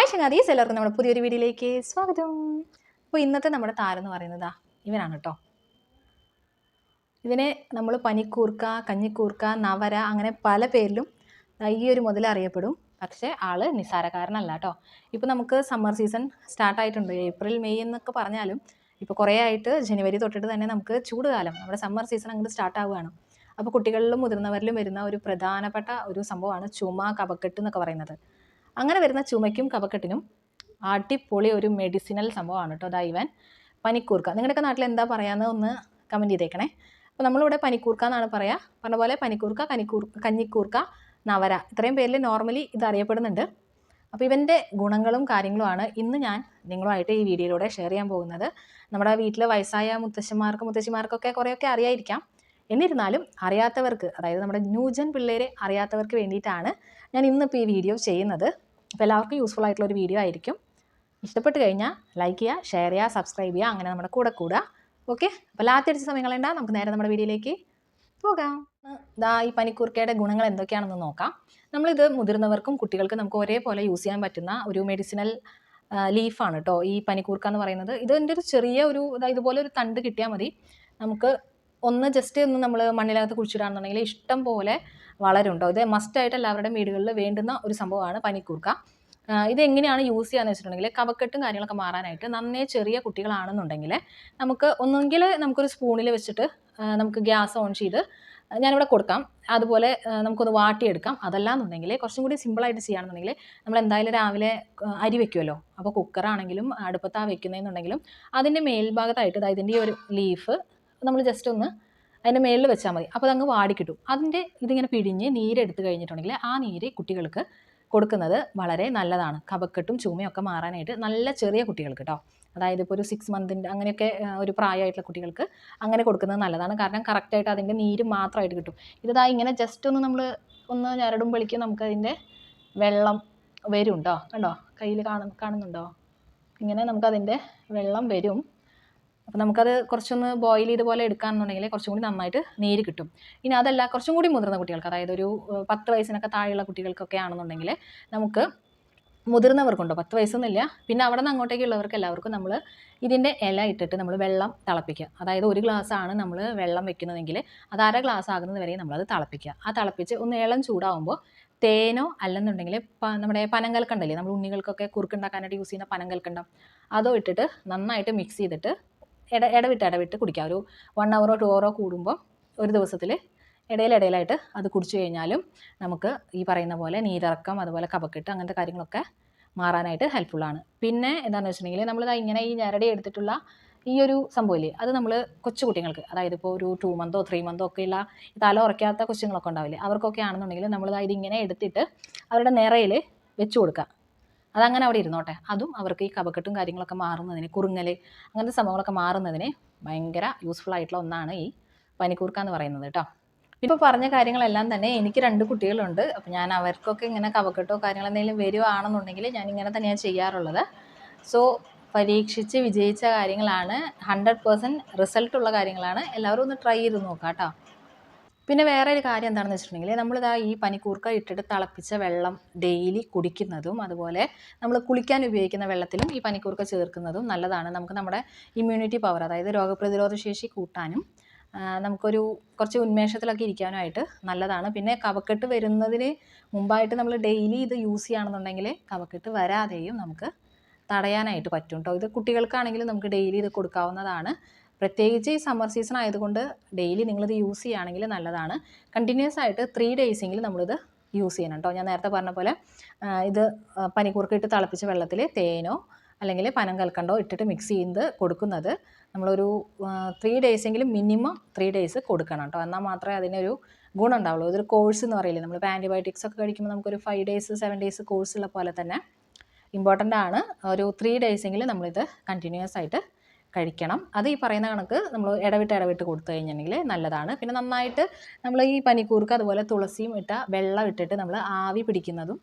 Hi ചങ്ങാതീസ് എല്ലാവർക്കും നമ്മുടെ പുതിയൊരു വീഡിയോയിലേക്ക് സ്വാഗതം. അപ്പോൾ ഇന്നത്തെ നമ്മുടെ താരം എന്ന് പറയുന്നത് ഇവനാണ് കേട്ടോ ഇവനെ നമ്മൾ പനിക്കൂർക്ക കഞ്ഞിക്കൂർക്ക നവര അങ്ങനെ പല പേരിലും ഈ ഒരു മുതൽ അറിയപ്പെടും. പക്ഷേ ആൾ നിസ്സാരക്കാരനല്ല കേട്ടോ ഇപ്പോൾ നമുക്ക് സമ്മർ സീസൺ സ്റ്റാർട്ടായിട്ടുണ്ട് ഏപ്രിൽ മെയ് എന്നൊക്കെ പറഞ്ഞാലും ഇപ്പോൾ കുറേ ആയിട്ട് ജനുവരി തൊട്ടിട്ട് തന്നെ നമുക്ക് ചൂട് കാലം നമ്മുടെ സമ്മർ സീസൺ അങ്ങോട്ട് സ്റ്റാർട്ട് ആവുകയാണ്. അപ്പോൾ കുട്ടികളിലും മുതിർന്നവരിലും വരുന്ന ഒരു പ്രധാനപ്പെട്ട ഒരു സംഭവമാണ് ചുമ കഫക്കെട്ട് എന്നൊക്കെ പറയുന്നത്. അങ്ങനെ വരുന്ന ചുമയ്ക്കും കഫക്കെട്ടിനും അടിപൊളി ഒരു മെഡിസിനൽ സംഭവമാണ് കേട്ടോ ദാ ഇവൻ പനിക്കൂർക്ക. നിങ്ങളുടെയൊക്കെ നാട്ടിൽ എന്താ പറയാന്ന് ഒന്ന് കമന്റ് ചെയ്തേക്കണേ. അപ്പോൾ നമ്മളിവിടെ പനിക്കൂർക്ക എന്നാണ് പറയുക പറഞ്ഞ പോലെ പനിക്കൂർക്ക കനിക്കൂർ കഞ്ഞിക്കൂർക്ക നവര ഇത്രയും പേരിൽ നോർമലി ഇത് അപ്പോൾ ഇവന്റെ ഗുണങ്ങളും കാര്യങ്ങളുമാണ് ഇന്ന് ഞാൻ നിങ്ങളുമായിട്ട് ഈ വീഡിയോയിലൂടെ ഷെയർ ചെയ്യാൻ പോകുന്നത്. നമ്മുടെ വീട്ടിലെ വയസ്സായ മുത്തശ്ശന്മാർക്ക് മുത്തശ്ശിമാർക്കൊക്കെ കുറേയൊക്കെ അറിയായിരിക്കാം. എന്നിരുന്നാലും അറിയാത്തവർക്ക് അതായത് നമ്മുടെ ന്യൂജൻ പിള്ളേരെ അറിയാത്തവർക്ക് വേണ്ടിയിട്ടാണ് ഞാൻ ഇന്നിപ്പോൾ ഈ വീഡിയോ ചെയ്യുന്നത് അപ്പോൾ എല്ലാവർക്കും യൂസ്ഫുൾ ആയിട്ടുള്ള ഒരു വീഡിയോ ആയിരിക്കും. ഇഷ്ടപ്പെട്ട് കഴിഞ്ഞാൽ ലൈക്ക് ചെയ്യുക ഷെയർ ചെയ്യുക സബ്സ്ക്രൈബ് ചെയ്യുക അങ്ങനെ നമ്മുടെ കൂടെ കൂടുക. ഓക്കെ അപ്പോൾ ലാത്തടിച്ച സമയങ്ങളുണ്ടാ നമുക്ക് നേരെ നമ്മുടെ വീഡിയോയിലേക്ക് പോകാം. ദാ ഈ പനിക്കൂർക്കയുടെ ഗുണങ്ങൾ എന്തൊക്കെയാണെന്ന് നോക്കാം. നമ്മളിത് മുതിർന്നവർക്കും കുട്ടികൾക്കും നമുക്ക് ഒരേപോലെ യൂസ് ചെയ്യാൻ പറ്റുന്ന ഒരു മെഡിസിനൽ ലീഫാണ് കേട്ടോ ഈ പനിക്കൂർക്ക എന്ന് പറയുന്നത്. ഇതിന്റെ ഒരു ചെറിയ ഒരു ഇതാ ഇതുപോലെ ഒരു തണ്ട് കിട്ടിയാൽ മതി. നമുക്ക് ഒന്ന് ജസ്റ്റ് ഒന്ന് നമ്മൾ മണ്ണിലകത്ത് കുഴിച്ചിടാണെന്നുണ്ടെങ്കിൽ ഇഷ്ടം പോലെ വളരുണ്ടോ? ഇത് മസ്റ്റായിട്ട് എല്ലാവരുടെയും വീടുകളിൽ വേണ്ടുന്ന ഒരു സംഭവമാണ് പനിക്കൂർക്ക. ഇതെങ്ങനെയാണ് യൂസ് ചെയ്യാന്ന് വെച്ചിട്ടുണ്ടെങ്കിൽ കവക്കെട്ടും കാര്യങ്ങളൊക്കെ മാറാനായിട്ട് നന്നേ ചെറിയ കുട്ടികളാണെന്നുണ്ടെങ്കിൽ നമുക്ക് ഒന്നുകിൽ നമുക്കൊരു സ്പൂണിൽ വെച്ചിട്ട് നമുക്ക് ഗ്യാസ് ഓൺ ചെയ്ത് ഞാനിവിടെ കൊടുക്കാം. അതുപോലെ നമുക്കൊന്ന് വാട്ടിയെടുക്കാം. അതല്ലാന്നുണ്ടെങ്കിൽ കുറച്ചും കൂടി സിമ്പിളായിട്ട് ചെയ്യുകയാണെന്നുണ്ടെങ്കിൽ നമ്മൾ എന്തായാലും രാവിലെ അരി വെക്കുമല്ലോ അപ്പോൾ കുക്കറാണെങ്കിലും അടുപ്പത്താണ് വെക്കുന്നതെന്നുണ്ടെങ്കിലും അതിന്റെ മേൽഭാഗത്തായിട്ട് അതായത് ഈ ഒരു ലീഫ് നമ്മൾ ജസ്റ്റ് ഒന്ന് അതിന്റെ മേളിൽ വെച്ചാൽ മതി. അപ്പോൾ അതങ്ങ് വാടിക്കിട്ടും. അതിന്റെ ഇതിങ്ങനെ പിഴിഞ്ഞ് നീരെടുത്ത് കഴിഞ്ഞിട്ടുണ്ടെങ്കിൽ ആ നീര് കുട്ടികൾക്ക് കൊടുക്കുന്നത് വളരെ നല്ലതാണ്. കഫക്കെട്ടും ചുമയൊക്കെ മാറാനായിട്ട് നല്ല ചെറിയ കുട്ടികൾക്ക് കേട്ടോ അതായത് ഇപ്പോൾ ഒരു സിക്സ് മന്തിന്റെ അങ്ങനെയൊക്കെ ഒരു പ്രായമായിട്ടുള്ള കുട്ടികൾക്ക് അങ്ങനെ കൊടുക്കുന്നത് നല്ലതാണ്. കാരണം കറക്റ്റായിട്ട് അതിന്റെ നീര് മാത്രമായിട്ട് കിട്ടും. ഇതാ ഇങ്ങനെ ജസ്റ്റ് ഒന്ന് നമ്മൾ ഒന്ന് ഞരടുമ്പോഴേക്കും നമുക്ക് അതിന്റെ വെള്ളം വരും കേട്ടോ കണ്ടോ? കയ്യിൽ കാണുന്നുണ്ടോ? ഇങ്ങനെ നമുക്കതിന്റെ വെള്ളം വരും. അപ്പോൾ നമുക്കത് കുറച്ചൊന്ന് ബോയിൽ ചെയ്ത് പോലെ എടുക്കുകയാണെന്നുണ്ടെങ്കിൽ കുറച്ചും കൂടി നന്നായിട്ട് നീര് കിട്ടും. ഇനി അതല്ല കുറച്ചും കൂടി മുതിർന്ന കുട്ടികൾക്ക് അതായത് ഒരു പത്ത് വയസ്സിനൊക്കെ താഴെയുള്ള കുട്ടികൾക്കൊക്കെ ആണെന്നുണ്ടെങ്കിൽ നമുക്ക് മുതിർന്നവർക്കുണ്ടോ? പത്ത് വയസ്സൊന്നുമില്ല. പിന്നെ അവിടെ നിന്ന് അങ്ങോട്ടേക്കുള്ളവർക്ക് എല്ലാവർക്കും നമ്മൾ ഇതിന്റെ ഇല ഇട്ടിട്ട് നമ്മൾ വെള്ളം തിളപ്പിക്കുക. അതായത് ഒരു ഗ്ലാസ്സാണ് നമ്മൾ വെള്ളം വെക്കുന്നതെങ്കിൽ അത് അര ഗ്ലാസ് ആകുന്നത് വരെ നമ്മളത് തിളപ്പിക്കുക. ആ തിളപ്പിച്ച് ഒന്ന് ഇളം ചൂടാവുമ്പോൾ തേനോ അല്ലെന്നുണ്ടെങ്കിൽ നമ്മുടെ പനങ്കൽക്കണ്ടല്ലേ? നമ്മൾ ഉണ്ണികൾക്കൊക്കെ കുറുക്കുണ്ടാക്കാനായിട്ട് യൂസ് ചെയ്യുന്ന പനങ്കൽക്കണ്ടം. അതോ ഇട്ടിട്ട് നന്നായിട്ട് മിക്സ് ചെയ്തിട്ട് ഇട ഇടവിട്ട് ഇടവിട്ട് കുടിക്കുക ഒരു വൺ അവറോ ടു അവറോ കൂടുമ്പോൾ ഒരു ദിവസത്തിൽ ഇടയിലിടയിലായിട്ട് അത് കുടിച്ചു കഴിഞ്ഞാലും നമുക്ക് ഈ പറയുന്ന പോലെ നീരിറക്കം അതുപോലെ കപക്കെട്ട് അങ്ങനത്തെ കാര്യങ്ങളൊക്കെ മാറാനായിട്ട് ഹെൽപ്ഫുള്ളാണ് പിന്നെ എന്താണെന്ന് വെച്ചിട്ടുണ്ടെങ്കിൽ നമ്മൾ ഇങ്ങനെ ഈ ഞരടി എടുത്തിട്ടുള്ള ഈ ഒരു സംഭവമില്ലേ അത് നമ്മൾ കൊച്ചുകുട്ടികൾക്ക് അതായത് ഇപ്പോൾ ഒരു ടു മന്തോ ത്രീ മന്തോ ഒക്കെ ഉള്ള തല ഉറക്കാത്ത കൊച്ചുങ്ങളൊക്കെ ഉണ്ടാവില്ലേ? അവർക്കൊക്കെ ആണെന്നുണ്ടെങ്കിൽ നമ്മൾ ഇത് ഇങ്ങനെ എടുത്തിട്ട് അവരുടെ നിറയിൽ വെച്ച് കൊടുക്കുക അതങ്ങനെ അവിടെ ഇരുന്നോട്ടെ. അതും അവർക്ക് ഈ കപക്കെട്ടും കാര്യങ്ങളൊക്കെ മാറുന്നതിന് കുറുങ്ങൽ അങ്ങനത്തെ സംഭവങ്ങളൊക്കെ മാറുന്നതിന് ഭയങ്കര യൂസ്ഫുൾ ആയിട്ടുള്ള ഒന്നാണ് ഈ പനിക്കൂർക്ക എന്ന് പറയുന്നത് കേട്ടോ. ഇപ്പോൾ പറഞ്ഞ കാര്യങ്ങളെല്ലാം തന്നെ എനിക്ക് രണ്ട് കുട്ടികളുണ്ട്. അപ്പോൾ ഞാൻ അവർക്കൊക്കെ ഇങ്ങനെ കവക്കെട്ടോ കാര്യങ്ങളെന്തെങ്കിലും വരുവാണെന്നുണ്ടെങ്കിൽ ഞാൻ ഇങ്ങനെ തന്നെയാണ് ചെയ്യാറുള്ളത്. സോ പരീക്ഷിച്ച് വിജയിച്ച കാര്യങ്ങളാണ്. ഹൺഡ്രഡ് പേഴ്സന്റ് റിസൾട്ടുള്ള കാര്യങ്ങളാണ്. എല്ലാവരും ഒന്ന് ട്രൈ ചെയ്ത് നോക്കാം കേട്ടോ പിന്നെ വേറെ ഒരു കാര്യം എന്താണെന്ന് വെച്ചിട്ടുണ്ടെങ്കിൽ നമ്മളിതാ ഈ പനിക്കൂർക്ക ഇട്ടിട്ട് തിളപ്പിച്ച വെള്ളം ഡെയിലി കുടിക്കുന്നതും അതുപോലെ നമ്മൾ കുളിക്കാൻ ഉപയോഗിക്കുന്ന വെള്ളത്തിലും ഈ പനിക്കൂർക്ക ചേർക്കുന്നതും നല്ലതാണ്. നമുക്ക് നമ്മുടെ ഇമ്മ്യൂണിറ്റി പവർ അതായത് രോഗപ്രതിരോധ ശേഷി കൂട്ടാനും നമുക്കൊരു കുറച്ച് ഉന്മേഷത്തിലൊക്കെ ഇരിക്കാനായിട്ട് നല്ലതാണ്. പിന്നെ കവക്കെട്ട് വരുന്നതിന് മുമ്പായിട്ട് നമ്മൾ ഡെയിലി ഇത് യൂസ് ചെയ്യുകയാണെന്നുണ്ടെങ്കിൽ കവക്കെട്ട് വരാതെയും നമുക്ക് തടയാനായിട്ട് പറ്റും കേട്ടോ ഇത് കുട്ടികൾക്കാണെങ്കിലും നമുക്ക് ഡെയിലി ഇത് കൊടുക്കാവുന്നതാണ്. പ്രത്യേകിച്ച് ഈ സമ്മർ സീസൺ ആയതുകൊണ്ട് ഡെയിലി നിങ്ങളിത് യൂസ് ചെയ്യുകയാണെങ്കിൽ നല്ലതാണ്. കണ്ടിന്യൂസ് ആയിട്ട് ത്രീ ഡേയ്സെങ്കിലും നമ്മളിത് യൂസ് ചെയ്യണം കേട്ടോ ഞാൻ നേരത്തെ പറഞ്ഞ പോലെ ഇത് പനിക്കൂർക്കിട്ട് തിളപ്പിച്ച വെള്ളത്തിൽ തേനോ അല്ലെങ്കിൽ പനം കൽക്കണ്ടോ ഇട്ടിട്ട് മിക്സ് ചെയ്ത് കൊടുക്കുന്നത്. നമ്മളൊരു ത്രീ ഡേയ്സെങ്കിലും മിനിമം ത്രീ ഡേയ്സ് കൊടുക്കണം കേട്ടോ എന്നാൽ മാത്രമേ അതിനൊരു ഗുണം ഉണ്ടാവുള്ളൂ ഇതൊരു കോഴ്സ് എന്ന് പറയില്ലേ? നമ്മൾ ആന്റിബയോട്ടിക്സ് ഒക്കെ കഴിക്കുമ്പോൾ നമുക്കൊരു five days seven days course ഉള്ള പോലെ തന്നെ ഇമ്പോർട്ടന്റ് ആണ്. ഒരു ത്രീ ഡേയ്സെങ്കിലും നമ്മളിത് കണ്ടിന്യൂസ് ആയിട്ട് കഴിക്കണം. അത് ഈ പറയുന്ന കണക്ക് നമ്മൾ ഇടവിട്ട് ഇടവിട്ട് കൊടുത്തു കഴിഞ്ഞിട്ടുണ്ടെങ്കിൽ നല്ലതാണ്. പിന്നെ നന്നായിട്ട് നമ്മൾ ഈ പനിക്കൂർക്ക് അതുപോലെ തുളസിയും ഇട്ട വെള്ളം ഇട്ടിട്ട് നമ്മൾ ആവി പിടിക്കുന്നതും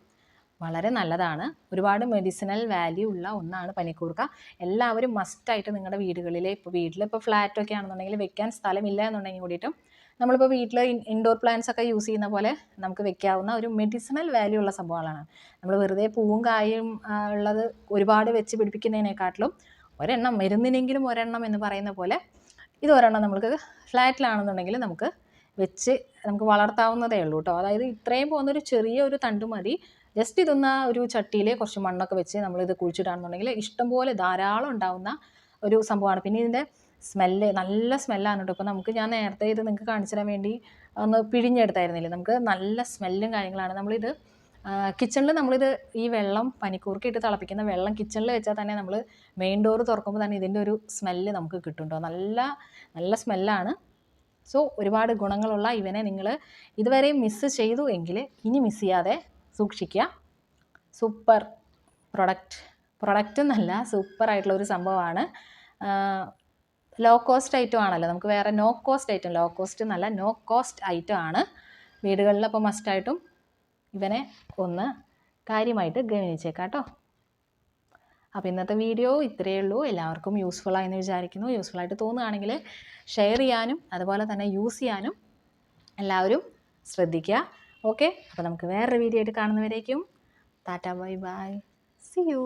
വളരെ നല്ലതാണ്. ഒരുപാട് മെഡിസിനൽ വാല്യൂ ഉള്ള ഒന്നാണ് പനിക്കൂർക്ക. എല്ലാവരും മസ്റ്റായിട്ട് നിങ്ങളുടെ വീടുകളിൽ ഇപ്പോൾ വീട്ടിൽ ഇപ്പോൾ ഫ്ലാറ്റൊക്കെ ആണെന്നുണ്ടെങ്കിൽ വെക്കാൻ സ്ഥലമില്ല എന്നുണ്ടെങ്കിൽ കൂടിയിട്ടും നമ്മളിപ്പോൾ വീട്ടിൽ ഇൻഡോർ പ്ലാന്റ്സ് ഒക്കെ യൂസ് ചെയ്യുന്ന പോലെ നമുക്ക് വെക്കാവുന്ന ഒരു മെഡിസിനൽ വാല്യൂ ഉള്ള സംഭവങ്ങളാണ്. നമ്മൾ വെറുതെ പൂവും കായും ഉള്ളത് ഒരുപാട് വെച്ച് പിടിപ്പിക്കുന്നതിനെക്കാട്ടിലും ഒരെണ്ണം മരുന്നിനെങ്കിലും ഒരെണ്ണം എന്ന് പറയുന്ന പോലെ ഇത് ഒരെണ്ണം നമുക്ക് ഫ്ലാറ്റിലാണെന്നുണ്ടെങ്കിൽ നമുക്ക് വെച്ച് നമുക്ക് വളർത്താവുന്നതേ ഉള്ളൂ കേട്ടോ. അതായത് ഇത്രയും പോകുന്നൊരു ചെറിയ ഒരു തണ്ട് മതി. ജസ്റ്റ് ഇതൊന്ന് ഒരു ചട്ടിയിൽ കുറച്ച് മണ്ണൊക്കെ വെച്ച് നമ്മളിത് കുഴിച്ചിട്ടാണെന്നുണ്ടെങ്കിൽ ഇഷ്ടംപോലെ ധാരാളം ഉണ്ടാവുന്ന ഒരു സംഭവമാണ്. പിന്നെ ഇതിന്റെ സ്മെല്ല് നല്ല സ്മെല്ലാണ് കേട്ടോ. നമുക്ക് ഞാൻ നേരത്തെ ഇത് നിങ്ങൾക്ക് കാണിച്ചു തരാൻ വേണ്ടി ഒന്ന് പിഴിഞ്ഞെടുത്തായിരുന്നില്ലേ? നമുക്ക് നല്ല സ്മെല്ലും കാര്യങ്ങളാണ്. നമ്മളിത് കിച്ചണിൽ നമ്മളിത് ഈ വെള്ളം പനിക്കൂർക്ക ഇട്ട് തിളപ്പിക്കുന്ന വെള്ളം കിച്ചണിൽ വെച്ചാൽ തന്നെ നമ്മൾ മെയിൻ ഡോർ തുറക്കുമ്പോൾ തന്നെ ഇതിന്റെ ഒരു സ്മെല്ല് നമുക്ക് കിട്ടും നല്ല നല്ല സ്മെല്ലാണ് സോ ഒരുപാട് ഗുണങ്ങളുള്ള ഇവനെ നിങ്ങൾ ഇതുവരെ മിസ്സ് ചെയ്തു എങ്കിൽ ഇനി മിസ് ചെയ്യാതെ സൂക്ഷിക്കുക. സൂപ്പർ പ്രൊഡക്റ്റ് പ്രൊഡക്റ്റ് എന്നല്ല സൂപ്പർ ആയിട്ടുള്ള ഒരു സംഭവമാണ്. ലോ കോസ്റ്റ് ഐറ്റം ആണല്ലോ. നമുക്ക് വേറെ no cost item low cost എന്നല്ല നോ കോസ്റ്റ് ഐറ്റം ആണ്. വീടുകളിൽ അപ്പോൾ മസ്റ്റായിട്ടും ഇവനെ ഒന്ന് കാര്യമായിട്ട് ഗവനിച്ചേക്കാം കേട്ടോ അപ്പോൾ ഇന്നത്തെ വീഡിയോ ഇത്രയേ ഉള്ളൂ. എല്ലാവർക്കും യൂസ്ഫുൾ ആയെന്ന് വിചാരിക്കുന്നു. യൂസ്ഫുൾ ആയിട്ട് തോന്നുകയാണെങ്കിൽ ഷെയർ ചെയ്യാനും അതുപോലെ തന്നെ യൂസ് ചെയ്യാനും എല്ലാവരും ശ്രദ്ധിക്കുക. ഓക്കെ അപ്പോൾ നമുക്ക് വേറൊരു വീഡിയോ ആയിട്ട് കാണുന്നവരേക്കും. Tata bye bye see you